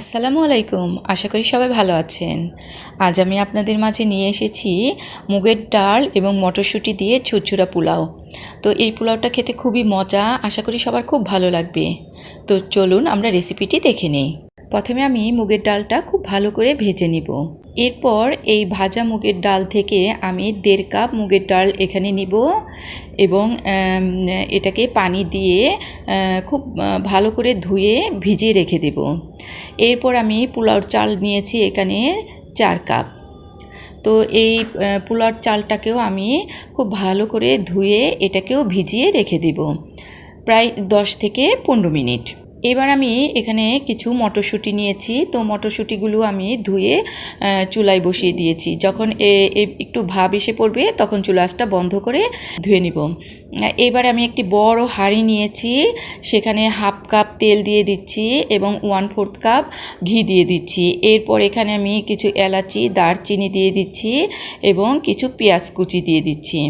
আসসালামু আলাইকুম, আশা করি সবাই ভালো আছেন। আজ আমি আপনাদের মাঝে নিয়ে এসেছি মুগের ডাল এবং মটরশুঁটি দিয়ে ছুরছুরা পোলাও। তো এই পোলাওটা খেতে খুবই মজা, আশা করি সবার খুব ভালো লাগবে। তো চলুন আমরা রেসিপিটি দেখে নিই। প্রথমে আমি মুগের ডালটা খুব ভালো করে ভেজে নিব। এরপর এই ভাজা মুগের ডাল থেকে আমি দেড় কাপ মুগের ডাল এখানে নিব এবং এটাকে পানি দিয়ে খুব ভালো করে ধুয়ে ভিজিয়ে রেখে দেব। এরপর আমি পোলাওর চাল নিয়েছি এখানে চার কাপ। তো এই পোলাওর চালটাকেও আমি খুব ভালো করে ধুয়ে এটাকেও ভিজিয়ে রেখে দেব। প্রায় দশ থেকে পনেরো মিনিট। এবার আমি এখানে কিছু মটরশুঁটি নিয়েছি। তো মটরশুঁটিগুলো আমি ধুয়ে চুলায় বসিয়ে দিয়েছি। যখন একটু ভাব এসে পড়বে, তখন চুলাসটা বন্ধ করে ধুয়ে নিব। এবার আমি একটি বড় হাঁড়ি নিয়েছি। সেখানে হাফ কাপ তেল দিয়ে দিচ্ছি এবং ওয়ান ফোর্থ কাপ ঘি দিয়ে দিচ্ছি। এরপর এখানে আমি কিছু এলাচি, দারচিনি দিয়ে দিচ্ছি এবং কিছু পেঁয়াজ কুচি দিয়ে দিচ্ছি।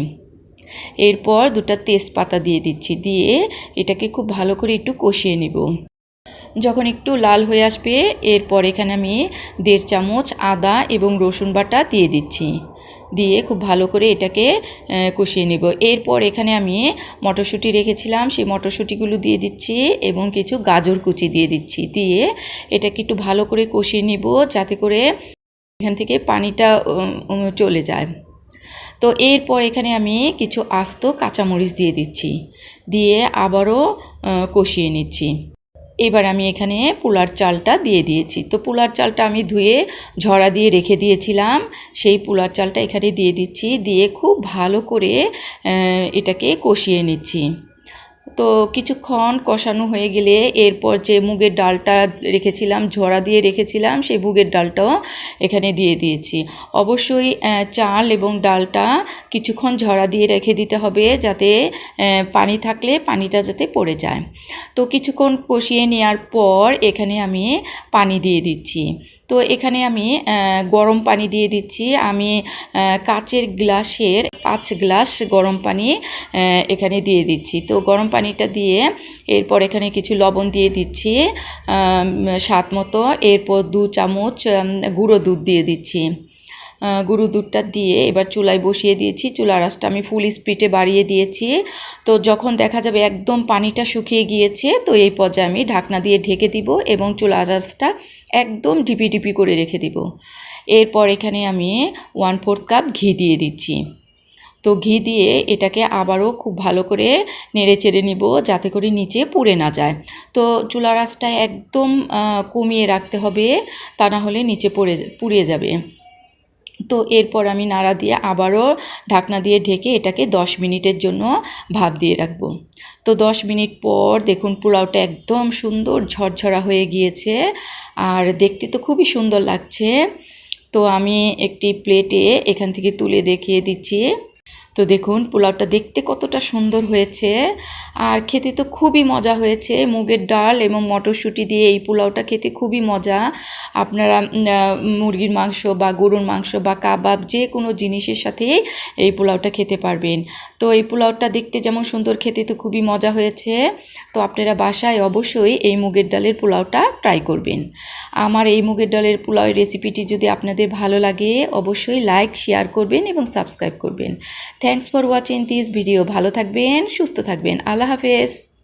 এরপর দুটো তেজপাতা দিয়ে দিচ্ছি, দিয়ে এটাকে খুব ভালো করে একটু কষিয়ে নেব। যখন একটু লাল হয়ে আসবে, এরপর এখানে আমি দেড় চামচ আদা এবং রসুন বাটা দিয়ে দিচ্ছি। দিয়ে খুব ভালো করে এটাকে কষিয়ে নেব। এরপর এখানে আমি মটরশুঁটি রেখেছিলাম, সেই মটরশুঁটিগুলো দিয়ে দিচ্ছি এবং কিছু গাজর কুচি দিয়ে দিচ্ছি। দিয়ে এটাকে একটু ভালো করে কষিয়ে নেব, যাতে করে এখান থেকে পানিটা চলে যায়। তো এরপর এখানে আমি কিছু আস্ত কাঁচামরিচ দিয়ে দিচ্ছি। দিয়ে আবারও কষিয়ে নিচ্ছি। এবার আমি এখানে পোলার চালটা দিয়ে দিয়েছি। তো পোলার চালটা আমি ধুয়ে ঝরা দিয়ে রেখে দিয়েছিলাম। সেই পোলার চালটা এখানে দিয়ে দিচ্ছি। দিয়ে খুব ভালো করে এটাকে কষিয়ে নিচ্ছি। তো কিছুক্ষণ কষানো হয়ে গেলে এরপর যে মুগের ডালটা রেখেছিলাম ঝরা দিয়ে রেখেছিলাম, সেই মুগের ডালটাও এখানে দিয়ে দিয়েছি। অবশ্যই চাল এবং ডালটা কিছুক্ষণ ঝরা দিয়ে রেখে দিতে হবে যাতে পানি থাকলে পানিটা যাতে পড়ে যায়। তো কিছুক্ষণ কষিয়ে নেওয়ার পর এখানে আমি পানি দিয়ে দিচ্ছি। তো এখানে আমি গরম পানি দিয়ে দিচ্ছি। আমি কাচের গ্লাসের পাঁচ গ্লাস গরম পানি এখানে দিয়ে দিচ্ছি। তো গরম পানিটা দিয়ে এরপর এখানে কিছু লবণ দিয়ে দিচ্ছি স্বাদ মতো। এরপর দু চামচ গুঁড়ো দুধ দিয়ে দিচ্ছি। গুঁড়ো দুধটা দিয়ে এবার চুলায় বসিয়ে দিয়েছি। চুলার আঁচটা আমি ফুল স্পিডে বাড়িয়ে দিয়েছি। তো যখন দেখা যাবে একদম পানিটা শুকিয়ে গিয়েছে, তো এই পর্যায়ে আমি ঢাকনা দিয়ে ঢেকে দিব এবং চুলার আঁচটা একদম ডিপি ডিপি করে রেখে দিব। এরপর এখানে আমি ওয়ান ফোর্থ কাপ ঘি দিয়ে দিচ্ছি। তো ঘি দিয়ে এটাকে আবারও খুব ভালো করে নেড়ে চেড়ে নিব যাতে করে নিচে পুড়ে না যায়। তো চুলার আঁচটা একদম কমিয়ে রাখতে হবে, তা না হলে নিচে পড়ে পুড়িয়ে যাবে। তো এরপর আমি নাড়া দিয়ে আবারও ঢাকনা দিয়ে ঢেকে এটাকে দশ মিনিটের জন্য ভাপ দিয়ে রাখব। তো দশ মিনিট পর দেখুন পোলাওটা একদম সুন্দর ঝরঝরা হয়ে গিয়েছে আর দেখতে তো খুবই সুন্দর লাগছে। তো আমি একটি প্লেটে এখান থেকে তুলে দেখিয়ে দিচ্ছি। তো দেখুন, পোলাওটা দেখতে কতটা সুন্দর হয়েছে। আর খেতে তো খুবই মজা হয়েছে। মুগের ডাল এবং মটরশুঁটি দিয়ে এই পোলাওটা খেতে খুবই মজা। আপনারা মুরগির মাংস বা গরুর মাংস বা কাবাব যে কোনো জিনিসের সাথে এই পোলাওটা খেতে পারবেন। তো এই পোলাওটা দেখতে যেমন সুন্দর, খেতে তো খুবই মজা হয়েছে। তো আপনারা বাসায় অবশ্যই এই মুগের ডালের পোলাওটা ট্রাই করবেন। আমার এই মুগের ডালের পোলাওয়ের রেসিপিটি যদি আপনাদের ভালো লাগে, অবশ্যই লাইক, শেয়ার করবেন এবং সাবস্ক্রাইব করবেন। Thanks for watching this video ভালো থাকবেন, সুস্থ থাকবেন। আল্লাহ হাফেজ।